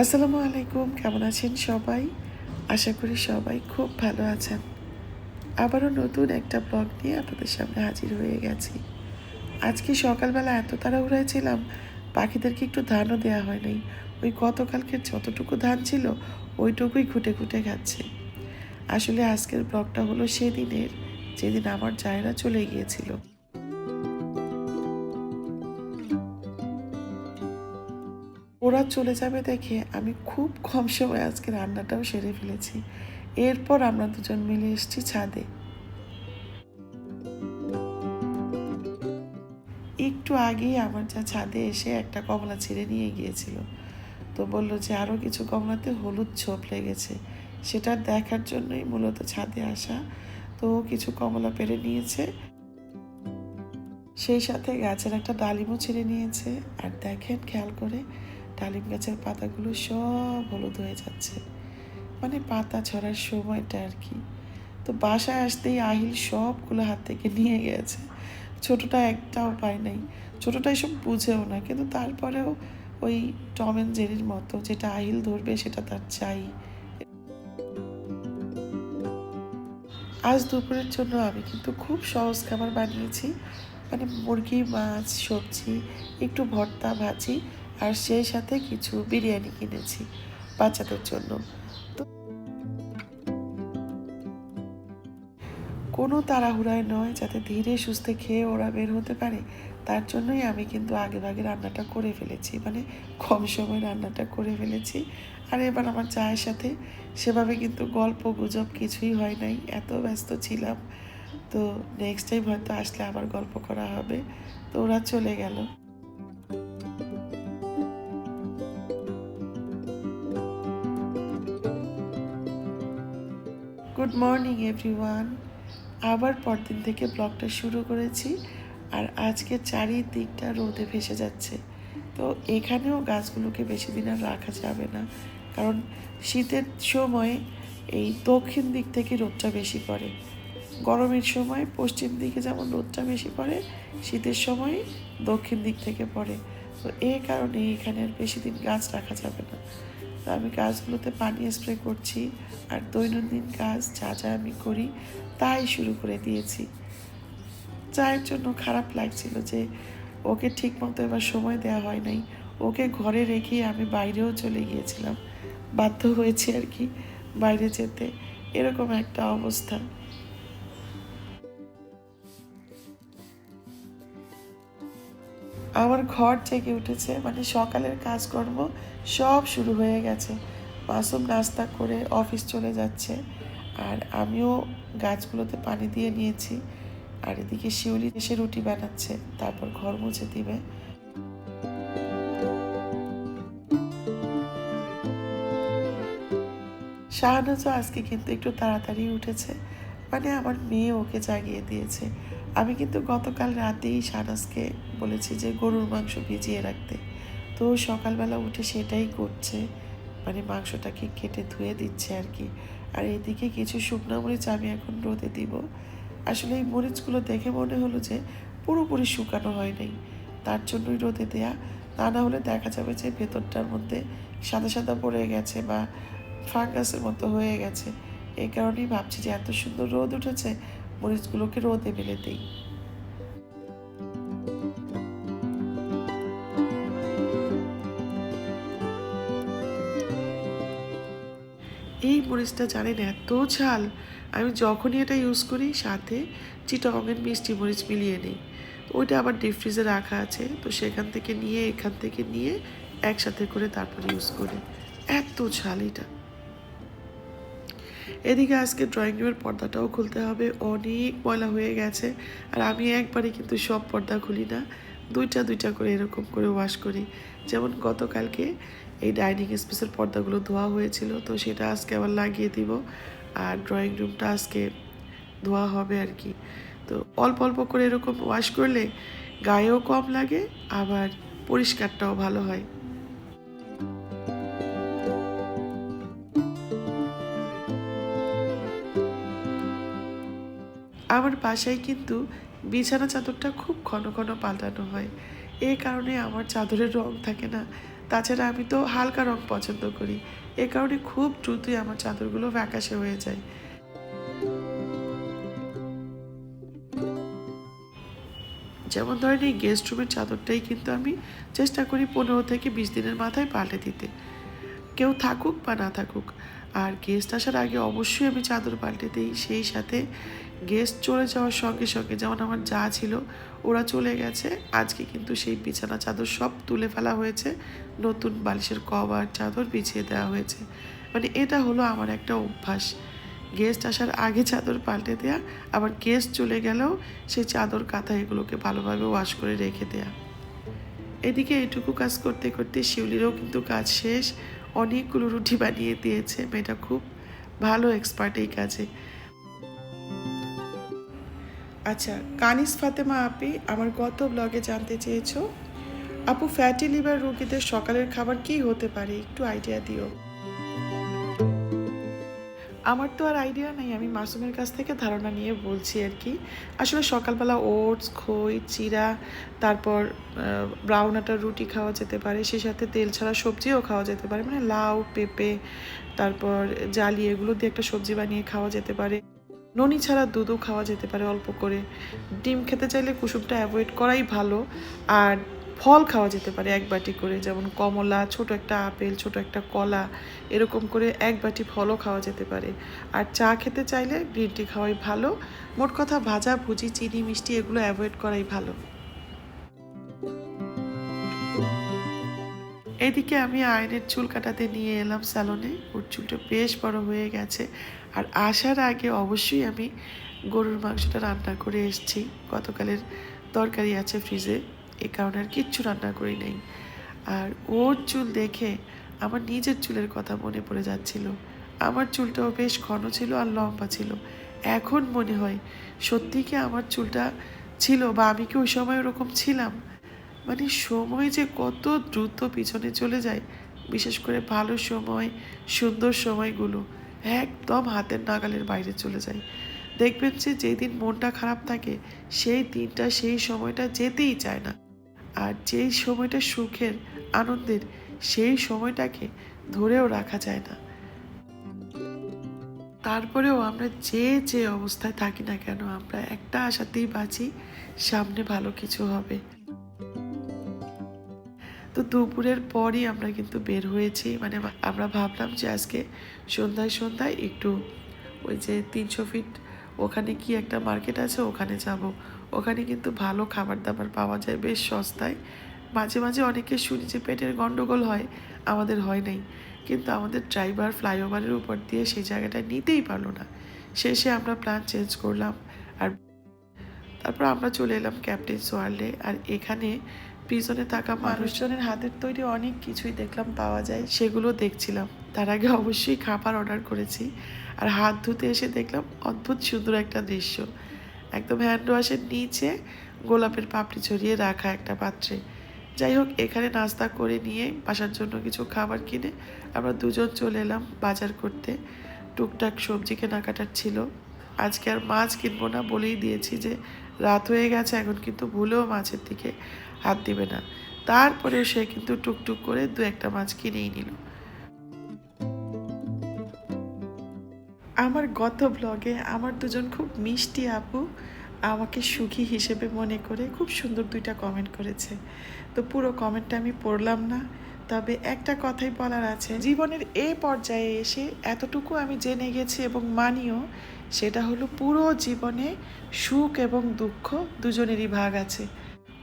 আসসালামু আলাইকুম, কেমন আছেন সবাই? আশা করি সবাই খুব ভালো আছেন। আবারও নতুন একটা ব্লগ নিয়ে আপনাদের সামনে হাজির হয়ে গেছি। আজকে সকালবেলা এত তাড়াহুড়ায় ছিলাম, পাখিদেরকে একটু ধানও দেওয়া হয় নাই ওই গতকালকের যতটুকু ধান ছিল, ওইটুকুই খুঁটে খুঁটে খাচ্ছে। আসলে আজকের ব্লগটা হলো সেদিনের, যেদিন আমার জায়রা চলে গিয়েছিল। ওরা চলে যাবে দেখে আমি খুব কম সময় আজকে রান্নাটাও সেরে ফেলেছি। এরপর আমরা দুজন মিলে এসেছি ছাদে। একটু আগেই আমার যা ছাদে এসে একটা কমলা ছিঁড়ে নিয়ে গিয়েছিল। তো বলল যে আরও কিছু কমলাতে হলুদ ছোপ লেগেছে। সেটা দেখার জন্যই মূলত ছাদে আসা। তো কিছু কমলা পেরে নিয়েছে। সেই সাথে গাছের একটা ডালিমও ছিঁড়ে নিয়েছে। আর দেখেন, খেয়াল করে ডালিম গাছের পাতাগুলো সব হলুদ হয়ে যাচ্ছে। মানে পাতা ছড়ার সময়টা আর কি। তো বাসায় আসতেই আহিল সবগুলো হাত থেকে নিয়ে গেছে। ছোটটা একটাও পায় নাই। ছোটটা এসব বুঝেও না। কিন্তু তারপরেও ওই টম অ্যান্ড জেরির মতো যেটা আহিল ধরবে সেটা তার চাই। আজ দুপুরের জন্য আমি কিন্তু খুব সহজ খাবার বানিয়েছি। মানে মুরগি মাছ, সবজি, একটু ভর্তা ভাজি আর সেই সাথে কিছু বিরিয়ানি কিনেছি বাচ্চাদের জন্য। তো কোনো তাড়াহুড়ায় নয়, যাতে ধীরে সুস্থে খেয়ে ওরা বের হতে পারে। তার জন্যই আমি কিন্তু আগে ভাগে রান্নাটা করে ফেলেছি মানে কম সময় রান্নাটা করে ফেলেছি। আর এবার আমার চায়ের সাথে সেভাবে কিন্তু গল্প গুজব কিছুই হয় নাই, এত ব্যস্ত ছিলাম। তো নেক্সট টাইম হয়তো আসলে আবার গল্প করা হবে। তো ওরা চলে গেল। গুড মর্নিং এভরিওয়ান আবার পরদিন থেকে ব্লগটা শুরু করেছি আর আজকে চারিদিকটা রোদে ভেসে যাচ্ছে। তো এখানেও গাছগুলোকে বেশি দিন আর রাখা যাবে না, কারণ শীতের সময় এই দক্ষিণ দিক থেকে রোদটা বেশি পড়ে। গরমের সময় পশ্চিম দিকে যেমন রোদটা বেশি পড়ে, শীতের সময় দক্ষিণ দিক থেকে পড়ে। তো এই কারণে এখানে আর বেশি দিন গাছ রাখা যাবে না। তো আমি গাছগুলোতে পানি স্প্রে করছি আর দৈনন্দিন কাজ যা যা আমি করি তাই শুরু করে দিয়েছি। চায়ের জন্য খারাপ লাগছিল যে ওকে ঠিক মতো এবার সময় দেওয়া হয় নাই। ওকে ঘরে রেখে আমি বাইরেও চলে গিয়েছিলাম। বাধ্য হয়েছি আর কি বাইরে যেতে। এরকম একটা অবস্থা। আমার ঘর জেগে উঠেছে মানে সকালের কাজকর্ম সব শুরু হয়ে গেছে। মাসুম নাস্তা করে অফিস চলে যাচ্ছে আর আমিও গাছগুলোতে পানি দিয়ে নিয়েছি। আর এদিকে শিউলি এসে রুটি বানাচ্ছে, তারপর ঘর মুছে দিবে। শাহানাজও আজকে কিন্তু একটু তাড়াতাড়ি উঠেছে মানে আমার মেয়ে ওকে জাগিয়ে দিয়েছে। আমি কিন্তু গতকাল রাতেই শাহনাজকে বলেছি যে গরুর মাংস ভিজিয়ে রাখতে। তো সকালবেলা উঠে সেটাই করছে। মানে মাংসটাকে কেটে ধুয়ে দিচ্ছে আর কি। আর এদিকে কিছু শুকনো মরিচ আমি এখন রোদে দিব। আসলে এই মরিচগুলো দেখে মনে হলো যে পুরোপুরি শুকানো হয় নাই। তার জন্যই রোদে দেয়া। তা না হলে দেখা যাবে যে ভেতরটার মধ্যে সাদা সাদা পড়ে গেছে বা ফাঙ্গাসের মতো হয়ে গেছে। এই কারণেই ভাবছি যে এত সুন্দর রোদ উঠেছে, মরিচগুলোকে রোদে মেলে দিই। মরিচটা জানেন এত ঝাল। আমি যখনই এটা ইউজ করি, সাথে চিটংয়ের মিষ্টি মরিচ মিলিয়ে নিই। ওইটা আবার ডিপ ফ্রিজে রাখা আছে, তো সেখান থেকে নিয়ে, এখান থেকে নিয়ে একসাথে করে তারপর ইউজ করি। এত ঝাল এটা। এদিকে আজকে ড্রয়িং রুমের পর্দাটাও খুলতে হবে। অনেক ময়লা হয়ে গেছে। আর আমি একবারে কিন্তু সব পর্দা খুলি না। দুইটা দুইটা করে এরকম করে ওয়াশ করি। যেমন গতকালকে এই ডাইনিং স্পেসের পর্দাগুলো ধোয়া হয়েছিল, তো সেটা আজকে আবার লাগিয়ে দিব। আর ড্রয়িং রুমটা আজকে ধোয়া হবে আর কি। তো অল্প অল্প করে এরকম ওয়াশ করলে গায়েও কম লাগে, আবার পরিষ্কারটাও ভালো হয়। আমার বাসায় কিন্তু বিছানা চাদরটা খুব ঘন ঘন পাল্টানো হয়। এই কারণে আমার চাদরের রং থাকে না। তাছাড়া আমি তো হালকা রং পছন্দ করি। এ কারণে খুব দ্রুতই আমার চাদরগুলো ফ্যাকাশে হয়ে যায়। যেমন ধরেন এই গেস্ট রুমের চাদরটাই কিন্তু আমি চেষ্টা করি পনেরো থেকে বিশ দিনের মাথায় পাল্টে দিতে। কেউ থাকুক বা না থাকুক, আর গেস্ট আসার আগে অবশ্যই আমি চাদর পাল্টে দিই। সেই সাথে গেস্ট চলে যাওয়ার সঙ্গে সঙ্গে যেমন আমার যা ছিল, ওরা চলে গেছে। আজকে কিন্তু সেই বিছানা চাদর সব তুলে ফেলা হয়েছে। নতুন বালিশের কভার, চাদর বিছিয়ে দেওয়া হয়েছে। মানে এটা হলো আমার একটা অভ্যাস। গেস্ট আসার আগে চাদর পাল্টে দেয়া, আবার গেস্ট চলে গেলেও সেই চাদর কাঁথা এগুলোকে ভালোভাবে ওয়াশ করে রেখে দেয়া। এদিকে এইটুকু কাজ করতে করতে শিউলিরও কিন্তু কাজ শেষ। অনেকগুলো রুটি বানিয়ে দিয়েছে। মেয়েটা খুব ভালো এক্সপার্ট এই কাজে। আচ্ছা কানিস ফাতেমা আপি, আমার গত ব্লগে জানতে চেয়েছো। আপু ফ্যাটি লিভার রোগীদের সকালের খাবার কি হতে পারে? একটু আইডিয়া দিও। আমার তো আর আইডিয়া নেই, আমি মাসুমের কাছ থেকে ধারণা নিয়ে বলছি আর কি। আসলে সকালবেলা ওটস, খই চিরা তারপর ব্রাউন আটার রুটি খাওয়া যেতে পারে সেই সাথে তেল ছাড়া সবজিও খাওয়া যেতে পারে মানে লাউ, পেঁপে, তারপর জালি, এগুলো দিয়ে একটা সবজি বানিয়ে খাওয়া যেতে পারে। ননি ছাড়া দুধও খাওয়া যেতে পারে অল্প করে। ডিম খেতে চাইলে কুসুমটা অ্যাভয়েড করাই ভালো, আর ফল খাওয়া যেতে পারে এক বাটি করে, যেমন কমলা, ছোট একটা আপেল, ছোট একটা কলা, এরকম করে এক বাটি ফলও খাওয়া যেতে পারে। আর চা খেতে চাইলে গ্রিন টি খাওয়াই ভালো। মোট কথা ভাজা, ভুজি, চিনি, মিষ্টি এগুলো অ্যাভয়েড করাই ভালো। এদিকে আমি আয়নের চুল কাটাতে নিয়ে এলাম স্যালনে। ওর চুলটা বেশ বড় হয়ে গেছে। আর আসার আগে অবশ্যই আমি গরুর মাংসটা রান্না করে এসেছি। গতকালের তরকারি আছে ফ্রিজে। এ কারণে আর কিচ্ছু রান্না করি নাই। আর ওর চুল দেখে আমার নিজের চুলের কথা মনে পড়ে যাচ্ছিল। আমার চুলটাও বেশ ঘন ছিল আর লম্বা ছিল। এখন মনে হয় সত্যি কি আমার চুলটা ছিল বা আমি কি ওই সময় ওরকম ছিলাম? মানে সময় যে কত দ্রুত পিছনে চলে যায়, বিশেষ করে ভালো সময়, সুন্দর সময়গুলো একদম হাতের নাগালের বাইরে চলে যায়। দেখবেন যে যেদিন মনটা খারাপ থাকে, সেই দিনটা, সেই সময়টা যেতেই চায় না। আর যেই সময়টা সুখের, আনন্দের, সেই সময়টাকে ধরেও রাখা যায় না। তারপরেও আমরা যে যে অবস্থায় থাকি না কেন, আমরা একটা আশাতেই বাঁচি, সামনে ভালো কিছু হবে। তো দুপুরের পরই আমরা কিন্তু বের হয়েছি। মানে আমরা ভাবলাম যে আজকে সন্ধ্যায় সন্ধ্যায় একটু ওই যে তিনশো ফিট ওখানে কি একটা মার্কেট আছে, ওখানে যাব। ওখানে কিন্তু ভালো খাবার দাবার পাওয়া যায়, বেশ সস্তায়। মাঝে মাঝে অনেকে শুনি যে পেটের গন্ডগোল হয়, আমাদের হয় নাই। কিন্তু আমাদের ড্রাইভার ফ্লাইওভারের উপর দিয়ে সেই জায়গাটা নিতেই পারল না। শেষে আমরা প্ল্যান চেঞ্জ করলাম আর তারপর আমরা চলে এলাম ক্যাপ্টেন সোয়ার্লে আর এখানে পিছনে থাকা মানুষজনের হাতের তৈরি অনেক কিছুই দেখলাম, পাওয়া যায়। সেগুলো দেখছিলাম। তার আগে অবশ্যই খাবার অর্ডার করেছি। আর হাত ধুতে এসে দেখলাম অদ্ভুত সুন্দর একটা দৃশ্য। একদম হ্যান্ড ওয়াশের নিচে গোলাপের পাপড়ি ছড়িয়ে রাখা একটা পাত্রে। যাই হোক, এখানে নাস্তা করে নিয়ে বাসার জন্য কিছু খাবার কিনে আমরা দুজন চলে এলাম বাজার করতে। টুকটাক সবজি কেনাকাটার ছিল। আজকে আর মাছ কিনবো না বলেই দিয়েছি যে রাত হয়ে গেছে, এখন কিন্তু ভুলেও মাছের দিকে হাত দিবে না। তারপরেও সে কিন্তু টুকটুক করে দু একটা মাছ কিনেই নিল। আমার গত ব্লগে আমার দুজন খুব মিষ্টি আপু আমাকে সুখী হিসেবে মনে করে খুব সুন্দর দুইটা কমেন্ট করেছে। তো পুরো কমেন্টটা আমি পড়লাম না। তবে একটা কথাই বলার আছে, জীবনের এ পর্যায়ে এসে এতটুকু আমি জেনে গেছি এবং মানিও, সেটা হলো পুরো জীবনে সুখ এবং দুঃখ দুজনেরই ভাগ আছে।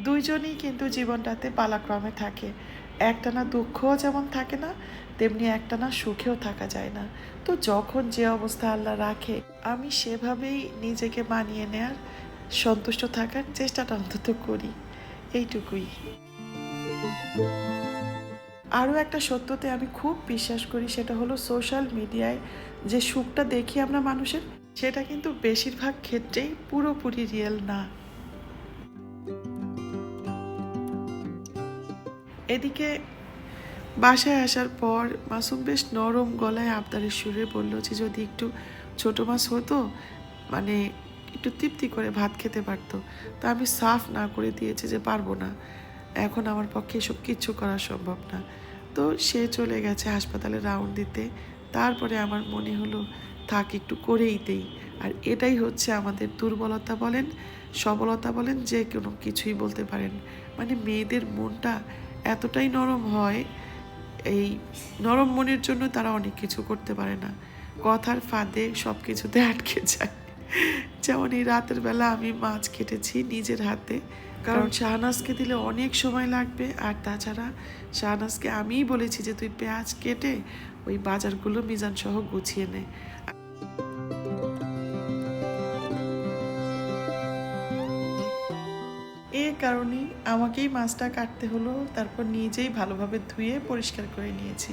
দুইজনই কিন্তু জীবনটাতে পালাক্রমে থাকে। একটানা দুঃখও যেমন থাকে না, তেমনি একটানা সুখেও থাকা যায় না। তো যখন যে অবস্থা আল্লাহ রাখে, আমি সেভাবেই নিজেকে মানিয়ে নেয়ার সন্তুষ্ট থাকার চেষ্টাটা অন্তত করি। এইটুকুই। আরও একটা সত্যতে আমি খুব বিশ্বাস করি, সেটা হলো সোশ্যাল মিডিয়ায় যে সুখটা দেখি আমরা মানুষের, সেটা কিন্তু বেশিরভাগ ক্ষেত্রেই পুরোপুরি রিয়েল না। এদিকে বাসায় আসার পর মাসুম বেশ নরম গলায় আবদারের সুরে বলল যে, যদি একটু ছোট মাছ হতো মানে একটু তৃপ্তি করে ভাত খেতে পারতো, তা আমি সাফ না করে দিয়েছি যে পারব না। এখন আমার পক্ষে এসব কিচ্ছু করা সম্ভব না। তো সে চলে গেছে হাসপাতালে রাউন্ড দিতে। তারপরে আমার মনে হলো, থাক, একটু করেই দেই। আর এটাই হচ্ছে আমাদের দুর্বলতা বলেন, সবলতা বলেন, যে কোনো কিছুই বলতে পারেন। মানে মেয়েদের মনটা এতটাই নরম হয়, এই নরম মনের জন্য তারা অনেক কিছু করতে পারে না। কথার ফাঁদে সব কিছুতে আটকে যায়। যেমন এই রাতের বেলা আমি মাছ কেটেছি নিজের হাতে। কারণ শাহনাজকে দিলে অনেক সময় লাগবে। আর তাছাড়া শাহনাজকে আমিই বলেছি যে তুই পেঁয়াজ কেটে ওই বাজারগুলো মিজান সহ গুছিয়ে নে। এ কারণেই আমাকেই মাছটা কাটতে হলো। তারপর নিজেই ভালোভাবে ধুয়ে পরিষ্কার করে নিয়েছি।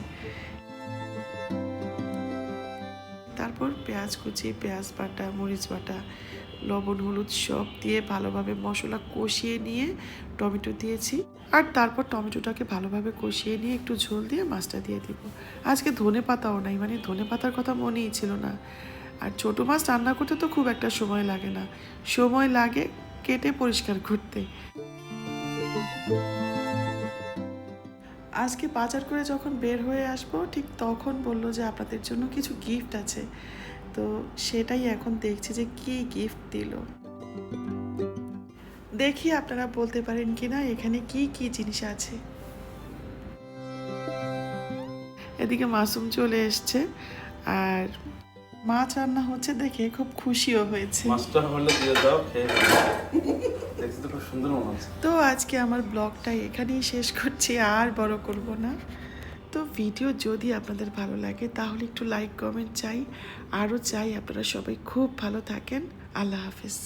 তারপর পেঁয়াজ কুচি, পেঁয়াজ বাটা, মরিচ বাটা, লবণ, হলুদ সব দিয়ে ভালোভাবে মশলা কষিয়ে নিয়ে টমেটো দিয়েছি। আর তারপর টমেটোটাকে ভালোভাবে কষিয়ে নিয়ে একটু ঝোল দিয়ে মাছটা দিয়ে দিব। আজকে ধনে পাতাও নাই মানে ধনে পাতার কথা মনেই ছিল না। আর ছোটো মাছ রান্না করতে তো খুব একটা সময় লাগে না। সময় লাগে কেটে পরিষ্কার করতে। আজকে বাজার করে যখন বের হয়ে আসব, ঠিক তখন বলল যে আপনাদের জন্য কিছু গিফট আছে। তো সেটাই এখন দেখছি যে কি গিফট দিল। দেখি আপনারা বলতে পারেন কি না এখানে কি কি জিনিস আছে। এদিকে মাসুম চলে এসছে, আর মাছ রান্না হচ্ছে দেখে খুব খুশিও হয়েছে। মাছটা হলে দিয়ে দাও খেয়ে দেখতে তো খুব সুন্দর মনে হচ্ছে। তো আজকে আমার ব্লগটা এখানেই শেষ করছি আর বড় করব না। তো ভিডিও যদি আপনাদের ভালো লাগে তাহলে একটু লাইক কমেন্ট চাই। আরও চাই আপনারা সবাই খুব ভালো থাকেন। আল্লাহ হাফিজ।